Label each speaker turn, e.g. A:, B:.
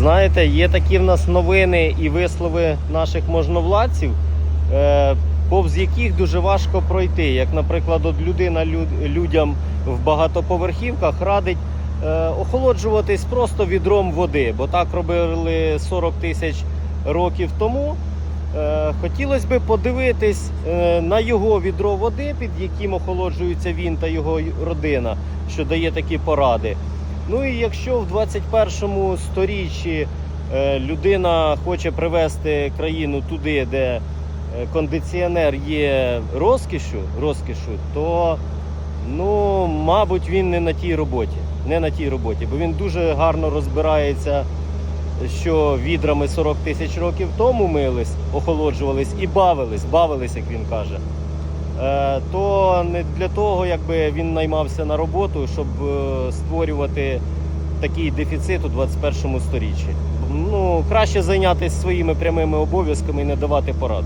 A: Знаєте, є такі в нас новини і вислови наших можновладців, е, повз яких дуже важко пройти. Як, наприклад, от людина людям в багатоповерхівках радить е, охолоджуватись просто відром води, бо так робили 40 тисяч років тому. Е, Хотілося б подивитись на його відро води, під яким охолоджується він та його родина, що дає такі поради. Ну і якщо в 21 сторіччі е, людина хоче привести країну туди, де е, кондиціонер є розкішу, розкішу, то ну, мабуть, він не на тій роботі. Не на тій роботі, бо він дуже гарно розбирається, що відрами 40 тисяч років тому мились, охолоджувались і бавились, бавились, як він каже. Е, то не для того, якби він наймався на роботу, щоб е, створювати такий дефіцит у 21 сторіччі. Ну, краще зайнятися своїми прямими обов'язками і не давати порад.